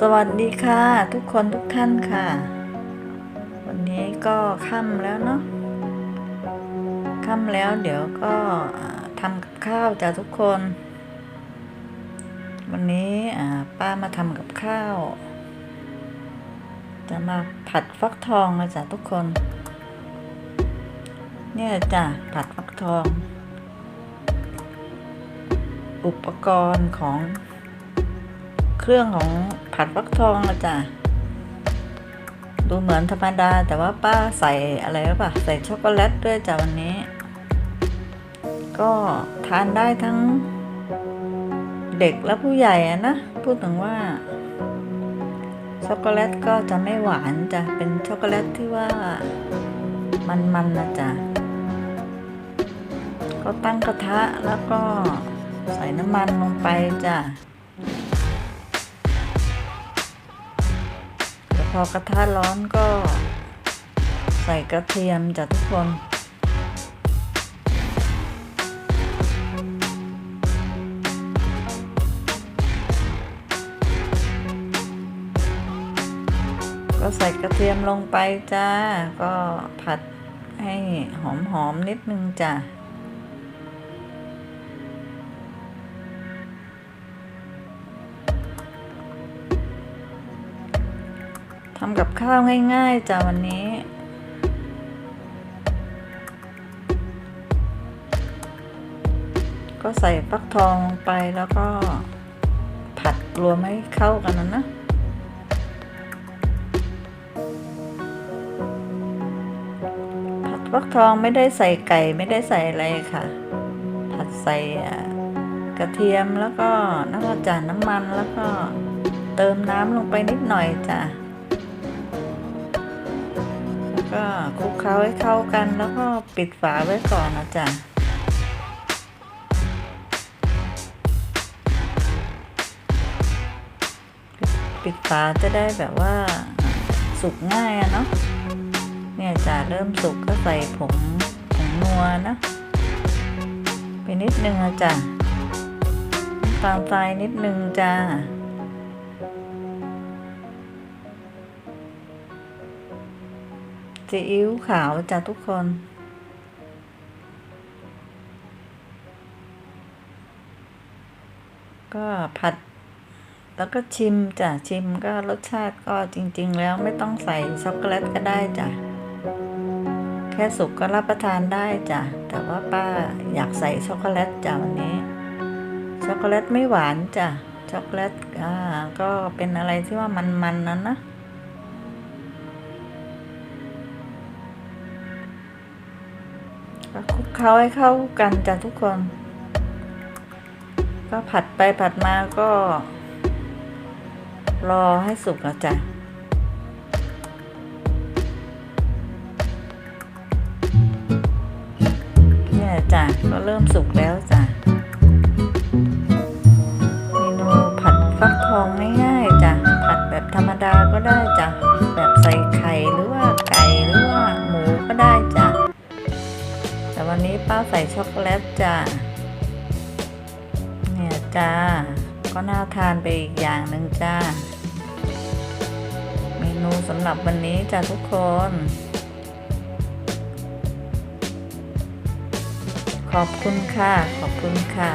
สวัสดีค่ะ ทุกคนทุกท่านค่ะ วันนี้ก็ค่ำแล้วเนาะค่ำแล้วเดี๋ยวก็ทำกับข้าวจ้ะทุกคน วันนี้ป้ามาทำกับข้าว จะมาผัดฟักทองนะจ๊ะทุกคน เนี่ยจ้ะผัดฟักทอง อุปกรณ์ของ เครื่องของผัดฟักทองอะจ้ะดูเหมือนธรรมดา แต่ว่าป้าใส่อะไรหรือเปล่าใส่ช็อกโกแลตด้วยจ้ะวันนี้ ก็ทานได้ทั้งเด็กและผู้ใหญ่อะนะ พูดถึงว่า ช็อกโกแลตก็จะไม่หวานจ้ะเป็นช็อกโกแลตที่ว่ามันๆนะจ๊ะก็ตั้งกระทะแล้วก็ใส่น้ำมันลงไปจ้ะ พอกระทะร้อนก็ใส่กระเทียมจ้ะทุกคน ก็ใส่กระเทียมลงไปจ้า ก็ผัดให้หอมๆนิดนึงจ้ะำกับข้าวง่าย ๆจ้ะวันนี้ ก็ใส่ฟักทองลงไปแล้วก็ผัดรวมให้เข้ากันนะนะผัดฟักทองไม่ได้ใส่ไก่ไม่ได้ใส่อะไรค่ะ ผัดใส่กระเทียมแล้วก็น้ำมันจานน้ำมันแล้วก็เติมน้ำลงไปนิดหน่อยจ้ะ ก็คลุกเคล้าให้เข้ากันแล้วก็ปิดฝาไว้ก่อนนะจ๊ะปิดฝาจะได้แบบว่าสุกง่ายอะเนาะเนี่ยจ้ะเริ่มสุกก็ใส่ผงผงนัวนะไปนิดนึงนะจ๊ะตาลทรายนิดนึงจ้า ซีอิ๊วขาวจ้ะทุกคน ก็ผัด แล้วก็ชิมจ้ะชิมก็รสชาติก็จริง ๆ แล้วไม่ต้องใส่ช็อกโกแลตก็ได้จ้ะแค่สุกก็รับประทานได้จ้ะแต่ว่าป้าอยากใส่ช็อกโกแลตจ้ะวันนี้ ช็อกโกแลตไม่หวานจ้ะช็อกโกแลตก็เป็นอะไรที่ว่ามันๆนั้นนะ คลุกเคล้าให้เข้ากันจ้ะทุกคน ก็ผัดไปผัดมาก็ รอให้สุกแล้วจ้ะเนี่ยจ้ะก็เริ่มสุกแล้วจ้ะเมนูผัดฟักทองง่ายๆจ้ะผัดแบบธรรมดาก็ได้จ้ะ แต่วันนี้ป้าใส่ช็อกโกแลตจ้ะเนี่ยจ้า ก็น่าทานไปอีกอย่างหนึ่งจ้า เมนูสำหรับวันนี้จ้ะทุกคน ขอบคุณค่ะ ขอบคุณค่ะ